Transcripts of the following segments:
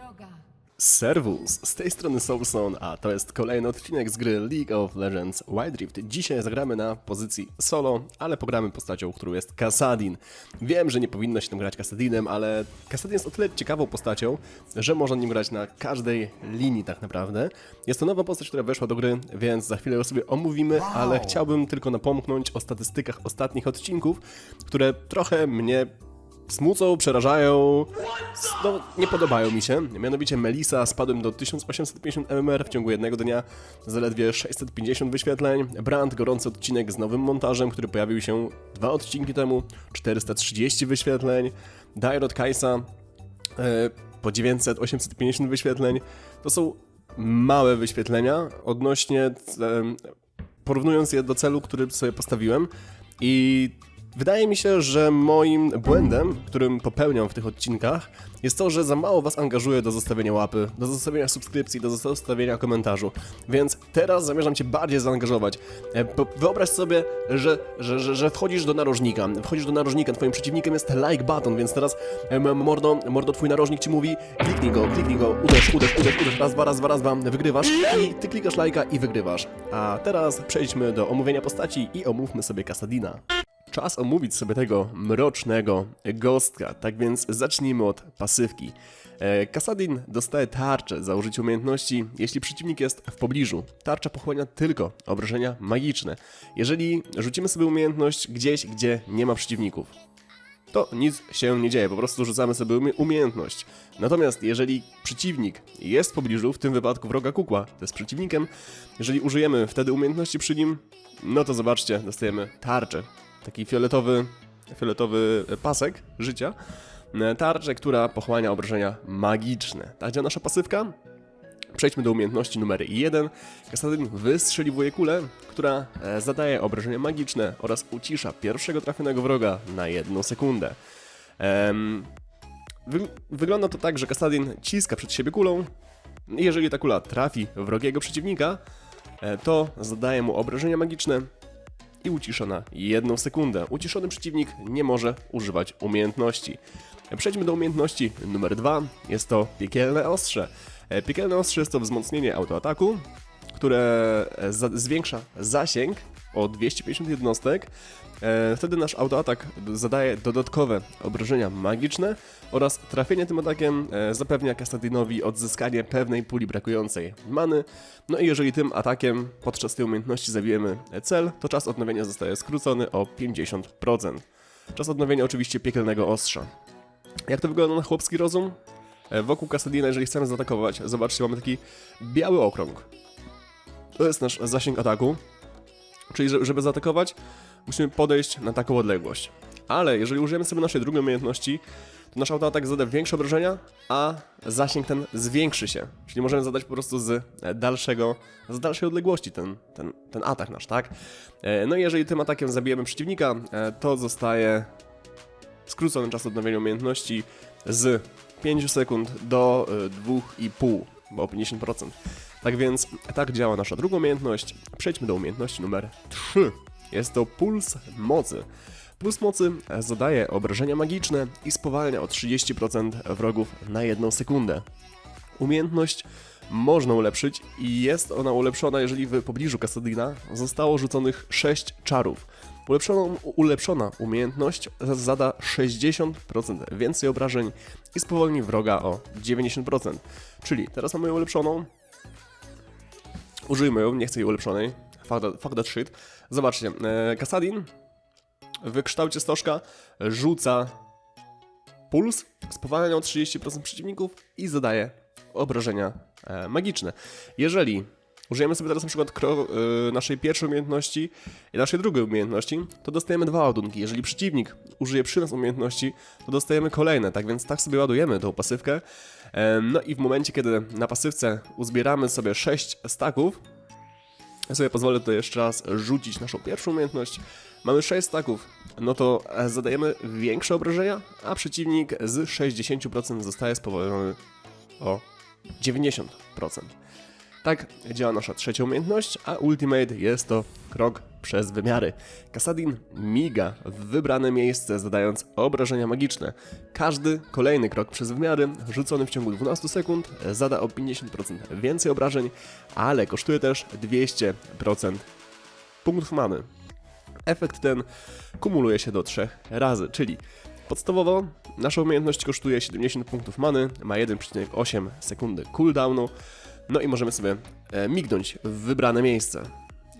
wroga. Servus, z tej strony Soulson, a to jest kolejny odcinek z gry League of Legends Wild Rift. Dzisiaj zagramy na pozycji solo, ale pogramy postacią, którą jest Kassadin. Wiem, że nie powinno się tym grać Kassadinem, ale Kassadin jest o tyle ciekawą postacią, że można nim grać na każdej linii tak naprawdę. Jest to nowa postać, która weszła do gry, więc za chwilę ją sobie omówimy, ale chciałbym tylko napomknąć o statystykach ostatnich odcinków, które trochę mnie smucą, przerażają, no, nie podobają mi się. Mianowicie Melisa spadłem do 1850 MMR w ciągu jednego dnia, zaledwie 650 wyświetleń. Brand, gorący odcinek z nowym montażem, który pojawił się dwa odcinki temu, 430 wyświetleń. Dairot Kaisa e, po 900-850 wyświetleń. To są małe wyświetlenia odnośnie, e, porównując je do celu, który sobie postawiłem. I wydaje mi się, że moim błędem, którym popełniam w tych odcinkach, jest to, że za mało was angażuję do zostawienia łapy, do zostawienia subskrypcji, do zostawienia komentarzu. Więc teraz zamierzam cię bardziej zaangażować. E, Wyobraź sobie, że, że, że, że wchodzisz do narożnika. Wchodzisz do narożnika, twoim przeciwnikiem jest like button, więc teraz em, mordo, mordo twój narożnik ci mówi kliknij go, kliknij go, uderz, uderz, uderz, uderz, raz, dwa, raz, dwa, raz, dwa, wygrywasz i ty klikasz lajka i wygrywasz. A teraz przejdźmy do omówienia postaci i omówmy sobie Kasadina. Czas omówić sobie tego mrocznego gostka, tak więc zacznijmy od pasywki. E, Kasadin dostaje tarczę za użycie umiejętności, jeśli przeciwnik jest w pobliżu. Tarcza pochłania tylko obrażenia magiczne. Jeżeli rzucimy sobie umiejętność gdzieś, gdzie nie ma przeciwników, to nic się nie dzieje, po prostu rzucamy sobie umie- umiejętność. Natomiast jeżeli przeciwnik jest w pobliżu, w tym wypadku wroga kukła, to jest przeciwnikiem, jeżeli użyjemy wtedy umiejętności przy nim, no to zobaczcie, dostajemy tarczę. Taki fioletowy, fioletowy pasek życia. E, Tarczę, która pochłania obrażenia magiczne. Tak działa nasza pasywka. Przejdźmy do umiejętności numer 1. Kasadyn wystrzeliwuje kulę, która e, zadaje obrażenia magiczne oraz ucisza pierwszego trafionego wroga na jedną sekundę. Wygląda to tak, że Kasadin ciska przed siebie kulą. Jeżeli ta kula trafi wrogiego przeciwnika, e, to zadaje mu obrażenia magiczne i ucisza na jedną sekundę. Uciszony przeciwnik nie może używać umiejętności. Przejdźmy do umiejętności numer 2. Jest to piekielne ostrze. E, Piekielne ostrze jest to wzmocnienie autoataku, które e, za- zwiększa zasięg o 250 jednostek. E, Wtedy nasz autoatak zadaje dodatkowe obrażenia magiczne oraz trafienie tym atakiem e, zapewnia Kasadinowi odzyskanie pewnej puli brakującej many. No i jeżeli tym atakiem podczas tej umiejętności zabijemy cel, to czas odnowienia zostaje skrócony o 50%. Czas odnowienia oczywiście piekielnego ostrza. Jak to wygląda na chłopski rozum? E, Wokół Kasadina, jeżeli chcemy zaatakować, zobaczcie, mamy taki biały okrąg. To jest nasz zasięg ataku. Czyli, że- żeby zaatakować, musimy podejść na taką odległość. Ale jeżeli użyjemy sobie naszej drugiej umiejętności, to nasz autoatak zada większe obrażenia, a zasięg ten zwiększy się. Czyli możemy zadać po prostu z e, dalszego, z dalszej odległości ten, ten, ten atak nasz, tak? E, No i jeżeli tym atakiem zabijemy przeciwnika, e, to zostaje skrócony czas odnowienia umiejętności z 5 sekund do y, 2,5, bo o 50%. Tak więc tak działa nasza druga umiejętność. Przejdźmy do umiejętności numer 3. Jest to puls mocy. Puls mocy zadaje obrażenia magiczne i spowalnia o 30% wrogów na jedną sekundę. Umiejętność można ulepszyć i jest ona ulepszona, jeżeli w pobliżu Kasadina zostało rzuconych 6 czarów. Ulepszoną, ulepszona umiejętność zada 60% więcej obrażeń i spowolni wroga o 90%. Czyli teraz mamy ulepszoną. Użyjmy ją, nie chcę jej ulepszonej. Fuck that, fuck that shit. Zobaczcie, e, Kasadin w kształcie stożka rzuca puls, spowalnia o 30% przeciwników i zadaje obrażenia e, magiczne. Jeżeli użyjemy sobie teraz na przykład kro, e, naszej pierwszej umiejętności i naszej drugiej umiejętności, to dostajemy dwa ładunki. Jeżeli przeciwnik użyje przy nas umiejętności, to dostajemy kolejne, tak więc tak sobie ładujemy tą pasywkę. E, no i w momencie, kiedy na pasywce uzbieramy sobie 6 staków, ja sobie pozwolę tutaj jeszcze raz rzucić naszą pierwszą umiejętność. Mamy 6 staków, no to e, zadajemy większe obrażenia, a przeciwnik z 60% zostaje spowolniony o 90%. Tak działa nasza trzecia umiejętność, a Ultimate jest to krok przez wymiary. Kasadin miga w wybrane miejsce, zadając obrażenia magiczne. Każdy kolejny krok przez wymiary, rzucony w ciągu 12 sekund, zada o 50% więcej obrażeń, ale kosztuje też 200% punktów many. Efekt ten kumuluje się do trzech razy, czyli podstawowo nasza umiejętność kosztuje 70 punktów many, ma 1,8 sekundy cooldownu, no i możemy sobie e, mignąć w wybrane miejsce.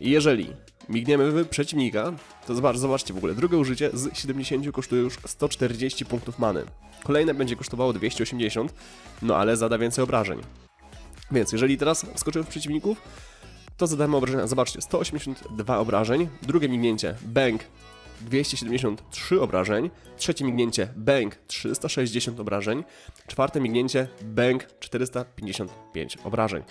Jeżeli migniemy w przeciwnika, to zobacz, zobaczcie w ogóle, drugie użycie z 70 kosztuje już 140 punktów many. Kolejne będzie kosztowało 280, no ale zada więcej obrażeń. Więc jeżeli teraz wskoczymy w przeciwników, to zadamy obrażenia. Zobaczcie, 182 obrażeń, drugie mignięcie, bang, 273 obrażeń, trzecie mignięcie, bang, 360 obrażeń, czwarte mignięcie, bang, 455 obrażeń.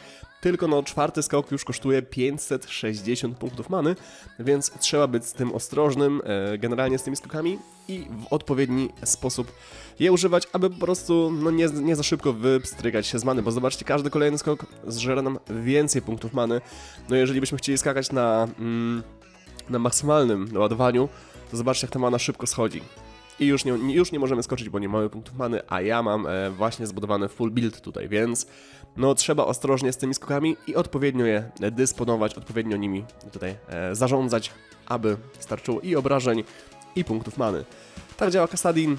Tylko no, czwarty skok już kosztuje 560 punktów many, więc trzeba być z tym ostrożnym, e, generalnie z tymi skokami i w odpowiedni sposób je używać, aby po prostu no, nie, nie za szybko wypstrygać się z many, bo zobaczcie, każdy kolejny skok zżera nam więcej punktów many. No jeżeli byśmy chcieli skakać na, mm, na maksymalnym ładowaniu, to zobaczcie jak ta mana szybko schodzi. I już nie, już nie możemy skoczyć, bo nie mamy punktów many, a ja mam e, właśnie zbudowany full build tutaj, więc no trzeba ostrożnie z tymi skokami i odpowiednio je dysponować, odpowiednio nimi tutaj e, zarządzać, aby starczyło i obrażeń, i punktów many. Tak działa Kasadin.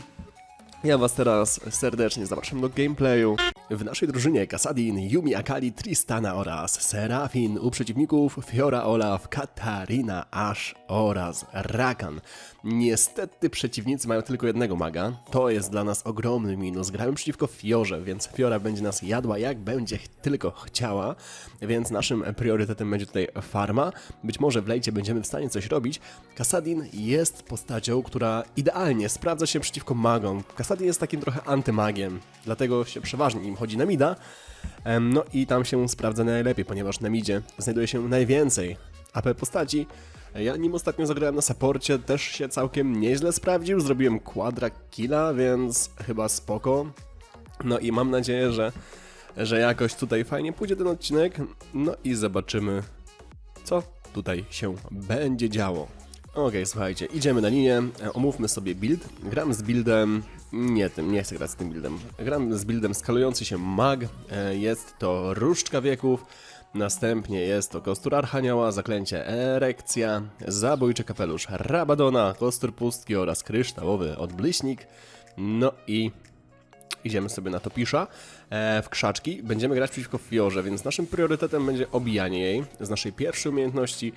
Ja was teraz serdecznie zapraszam do gameplayu. W naszej drużynie Kasadin, Yumi Akali, Tristana oraz Serafin. U przeciwników Fiora Olaf, Katarina Ash oraz Rakan. Niestety przeciwnicy mają tylko jednego maga. To jest dla nas ogromny minus. Gramy przeciwko Fiorze, więc Fiora będzie nas jadła jak będzie tylko chciała. Więc naszym priorytetem będzie tutaj farma. Być może w lejcie będziemy w stanie coś robić. Kasadin jest postacią, która idealnie sprawdza się przeciwko magom. Kasadin jest takim trochę antymagiem, dlatego się przeważnie nim chodzi na mida. No i tam się sprawdza najlepiej, ponieważ na midzie znajduje się najwięcej AP postaci. Ja nim ostatnio zagrałem na saporcie, też się całkiem nieźle sprawdził. Zrobiłem quadra killa, więc chyba spoko. No i mam nadzieję, że, że jakoś tutaj fajnie pójdzie ten odcinek. No i zobaczymy, co tutaj się będzie działo. Okej, słuchajcie, idziemy na linię, e, omówmy sobie build. Gram z buildem, nie tym, nie chcę grać z tym buildem. Gram z buildem skalujący się mag, e, jest to różdżka wieków, następnie jest to kostur Archanioła, zaklęcie Erekcja, zabójczy kapelusz Rabadona, kostur pustki oraz kryształowy odblyśnik. No i idziemy sobie na topisza e, w krzaczki. Będziemy grać przeciwko Fiorze, więc naszym priorytetem będzie obijanie jej z naszej pierwszej umiejętności.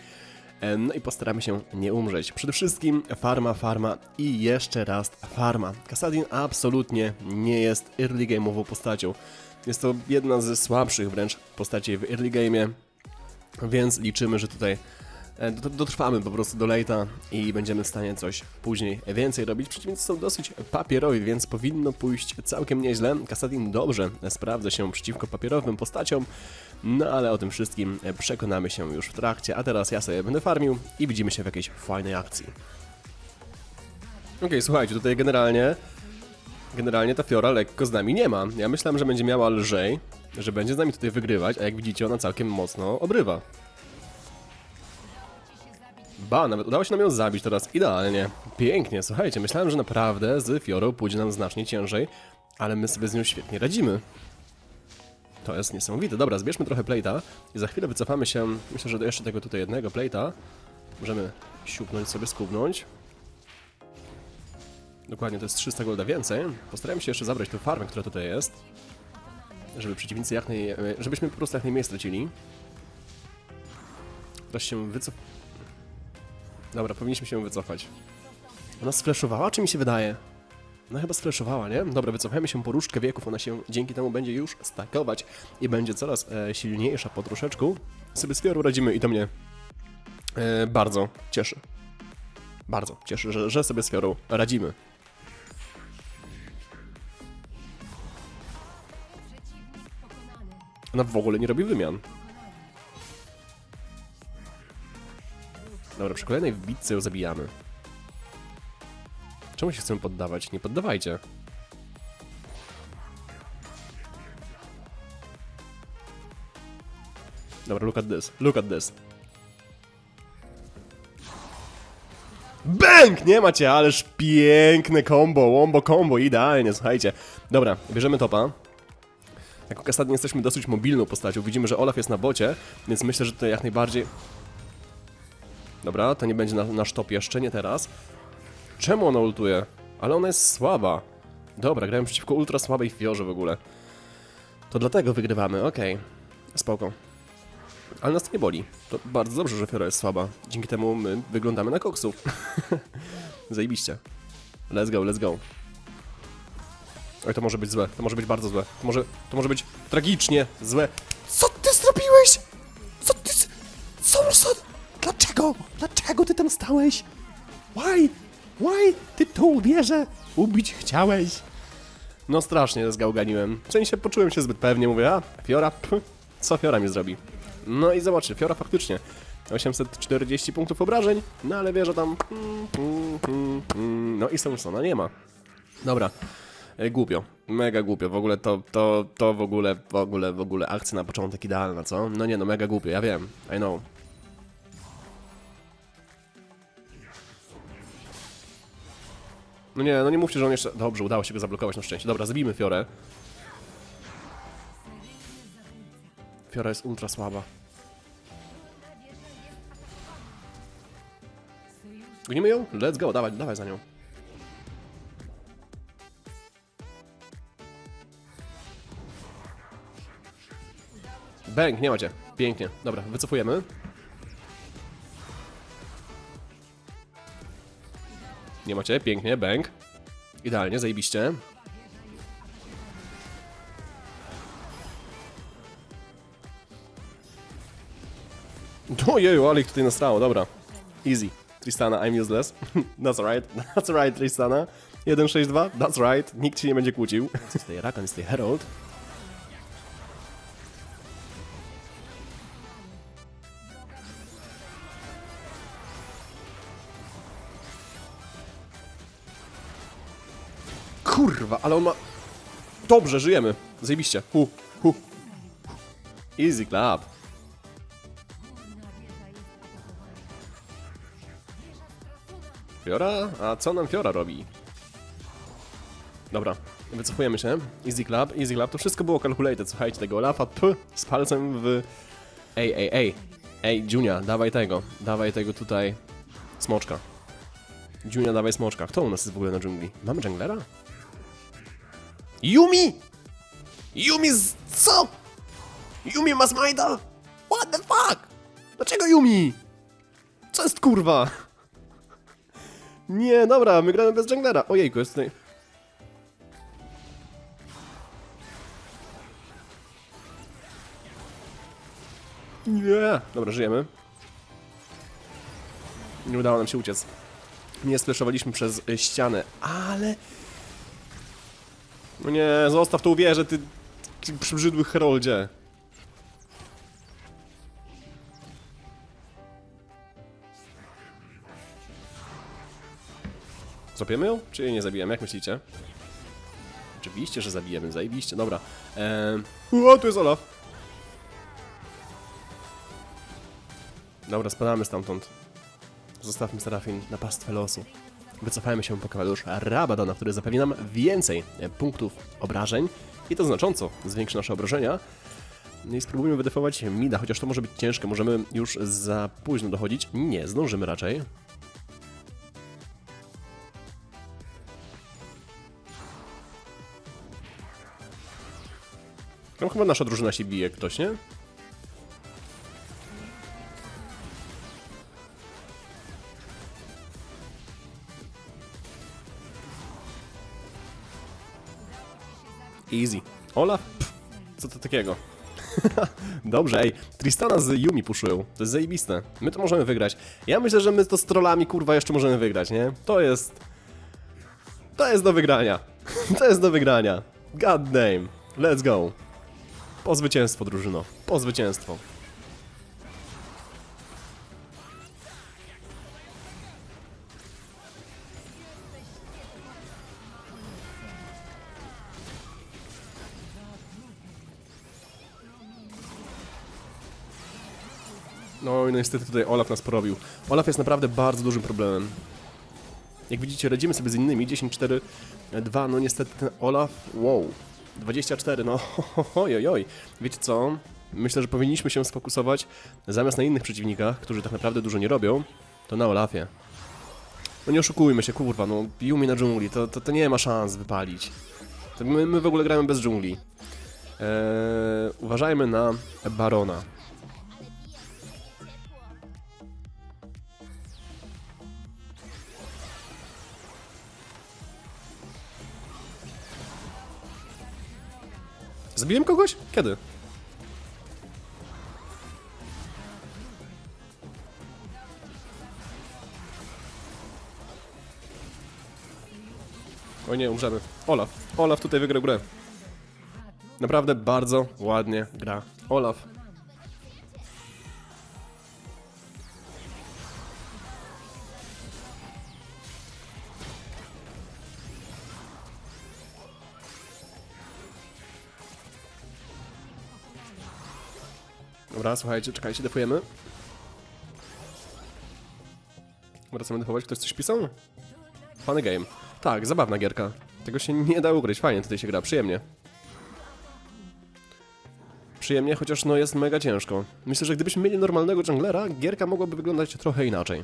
E, No i postaramy się nie umrzeć. Przede wszystkim farma, farma i jeszcze raz farma. Kasadin absolutnie nie jest early game'ową postacią. Jest to jedna ze słabszych wręcz postaci w early game'ie, więc liczymy, że tutaj dotrwamy po prostu do late'a i będziemy w stanie coś później więcej robić. Przeciwnicy są dosyć papierowi, więc powinno pójść całkiem nieźle. Kasadin dobrze sprawdza się przeciwko papierowym postaciom, no ale o tym wszystkim przekonamy się już w trakcie, a teraz ja sobie będę farmił i widzimy się w jakiejś fajnej akcji. Okej, słuchajcie, tutaj generalnie generalnie ta Fiora lekko z nami nie ma. Ja myślałem, że będzie miała lżej, że będzie z nami tutaj wygrywać, a jak widzicie ona całkiem mocno obrywa. Ba, nawet udało się nam ją zabić teraz idealnie. Pięknie, słuchajcie, myślałem, że naprawdę z Fiorą pójdzie nam znacznie ciężej, ale my sobie z nią świetnie radzimy. To jest niesamowite. Dobra, zbierzmy trochę plate'a i za chwilę wycofamy się. Myślę, że do jeszcze tego tutaj jednego plate'a możemy siupnąć sobie, skubnąć. Dokładnie, to jest 300 golda więcej. Postarajmy się jeszcze zabrać tę farmę, która tutaj jest. Żeby przeciwnicy jak naj... żebyśmy po prostu jak najmniej stracili. Teraz się wycof... Dobra, powinniśmy się wycofać. Ona sfleszowała, czy mi się wydaje? No chyba sfleszowała, nie? Dobra, wycofajmy się po różdżkę wieków, ona się dzięki temu będzie już stakować i będzie coraz e, silniejsza po troszeczku. Sobie z radzimy i to mnie e, bardzo cieszy. Bardzo cieszy, że, że sobie z radzimy. Ona w ogóle nie robi wymian. Dobra, przy kolejnej wbitce ją zabijamy. Czemu się chcemy poddawać? Nie poddawajcie. Dobra, look at this, look at this. Bęk! Nie macie, ależ piękne combo, wombo combo, idealnie, słuchajcie. Dobra, bierzemy topa. Jako Kasadin jesteśmy dosyć mobilną postacią. Widzimy, że Olaf jest na bocie, więc myślę, że to jak najbardziej... Dobra, to nie będzie na, nasz top jeszcze, nie teraz. Czemu ona ultuje? Ale ona jest słaba. Dobra, grałem przeciwko ultra słabej fiorze w ogóle. To dlatego wygrywamy, okej. Spoko. Ale nas to nie boli. To bardzo dobrze, że fiora jest słaba. Dzięki temu my wyglądamy na koksów. Zajebiście. Let's go, let's go. Oj, to może być złe, to może być bardzo złe. To może, to może być tragicznie złe. Co ty zrobiłeś? Dlaczego? Dlaczego ty tam stałeś? Why? Why? Ty tą wieżę ubić chciałeś? No strasznie zgałganiłem. W sensie poczułem się zbyt pewnie, mówię, a Fiora, pff, co Fiora mi zrobi? No i zobaczcie, Fiora faktycznie 840 punktów obrażeń, no ale wie, że tam... mm, mm, mm, mm, No i Solsona nie ma. Dobra. E, Głupio, mega głupio, w ogóle to, to, to w ogóle, w ogóle, w ogóle akcja na początek idealna, co? No nie no, mega głupio, ja wiem, I know. No nie, no nie mówcie, że on jeszcze... Dobrze, udało się go zablokować na szczęście. Dobra, zabijmy Fiorę. Fiora jest ultra słaba. Gonimy ją? Let's go, dawaj, dawaj za nią. Bęk, nie macie. Pięknie. Dobra, wycofujemy. Nie macie, pięknie, bęk. Idealnie, zajebiście. Ojeju, ale ich tutaj nastrało, dobra. Easy. Tristana, I'm useless. That's right, that's right, Tristana. 1-6-2, that's right, nikt się nie będzie kłócił. Tutaj Rakan, tutaj Herald. Kurwa, ale on ma... Dobrze, żyjemy. Zajebiście. Hu, hu. Easy clap. Fiora? A co nam Fiora robi? Dobra, wycofujemy się. Easy clap, easy clap. To wszystko było calculated, słuchajcie, tego Olafa p z palcem w... Ej, ej, ej. Ej, Junia, dawaj tego. Dawaj tego tutaj... Smoczka. Junia, dawaj smoczka. Kto u nas jest w ogóle na dżungli? Mamy junglera? Yumi! Yumi z... co? Yumi ma smajta? What the fuck? Dlaczego Yumi? Co jest kurwa? Nie, dobra, my gramy bez junglera. Ojejku, jest tutaj... Nie! Dobra, żyjemy. Nie udało nam się uciec. Nie spleszowaliśmy przez y, ścianę, ale... No nie, zostaw tą wieżę, ty, ty przybrzydły heroldzie. Zabiemy ją? Czy jej nie zabijemy? Jak myślicie? Oczywiście, że zabijemy, zajebiście, dobra. Eee... O, tu jest Olaf! Dobra, spadamy stamtąd. Zostawmy Serafin na pastwę losu. Wycofajmy się po kawalusz Rabadona, który zapewni nam więcej punktów obrażeń i to znacząco zwiększy nasze obrażenia. No i spróbujmy wydefować Mida, chociaż to może być ciężkie, możemy już za późno dochodzić. Nie, zdążymy raczej. Tam chyba nasza drużyna się bije ktoś, nie? Olaf? Pff, co to takiego? Dobrze, ej, Tristana z Yumi puszują. To jest zajebiste. My to możemy wygrać. Ja myślę, że my to z trollami, kurwa, jeszcze możemy wygrać, nie? To jest... To jest do wygrania. to jest do wygrania. God damn. Let's go. Po zwycięstwo, drużyno. Po zwycięstwo. No i niestety tutaj Olaf nas porobił. Olaf jest naprawdę bardzo dużym problemem. Jak widzicie, radzimy sobie z innymi. 10, 4, 2, no niestety ten Olaf, wow. 24, no oj, oj, oj. Wiecie co? Myślę, że powinniśmy się sfokusować zamiast na innych przeciwnikach, którzy tak naprawdę dużo nie robią, to na Olafie. No nie oszukujmy się, kurwa, no Yumi na dżungli, to, to, to nie ma szans wypalić. To my, my w ogóle gramy bez dżungli. Eee, uważajmy na Barona. Zabiłem kogoś? Kiedy? O nie, umrzemy. Olaf. Olaf tutaj wygrał grę. Naprawdę bardzo ładnie gra. Olaf. Dobra, słuchajcie, czekajcie, defujemy. Wracamy defować, ktoś coś pisał? Funny game. Tak, zabawna gierka. Tego się nie da ukryć, fajnie tutaj się gra, przyjemnie. Przyjemnie, chociaż no jest mega ciężko. Myślę, że gdybyśmy mieli normalnego junglera, gierka mogłaby wyglądać trochę inaczej.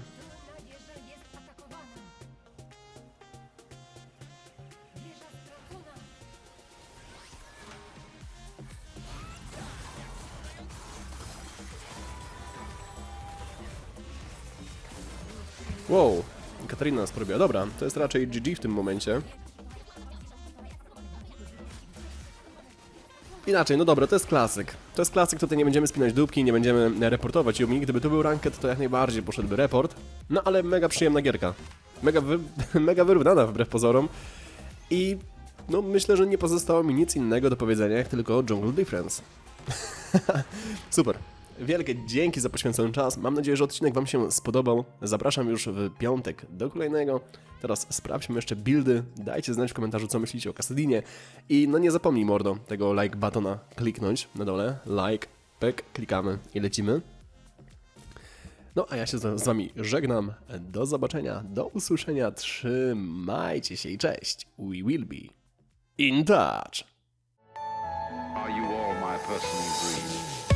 Wow, Katarina nas porobiła. Dobra, to jest raczej GG w tym momencie. Inaczej, no dobra, to jest klasyk. To jest klasyk, tutaj nie będziemy spinać dupki, nie będziemy reportować Yumi. Gdyby to był ranket, to jak najbardziej poszedłby report. No ale mega przyjemna gierka. Mega, wy... mega wyrównana wbrew pozorom. I no myślę, że nie pozostało mi nic innego do powiedzenia, jak tylko Jungle Difference. Super. Wielkie dzięki za poświęcony czas. Mam nadzieję, że odcinek Wam się spodobał. Zapraszam już w piątek do kolejnego. Teraz sprawdźmy jeszcze buildy. Dajcie znać w komentarzu, co myślicie o Kasadinie. I no nie zapomnij, mordo, tego like buttona kliknąć na dole. Like, pek, klikamy i lecimy. No a ja się z Wami żegnam. Do zobaczenia, do usłyszenia. Trzymajcie się i cześć. We will be in touch. Are you all my personal dreams?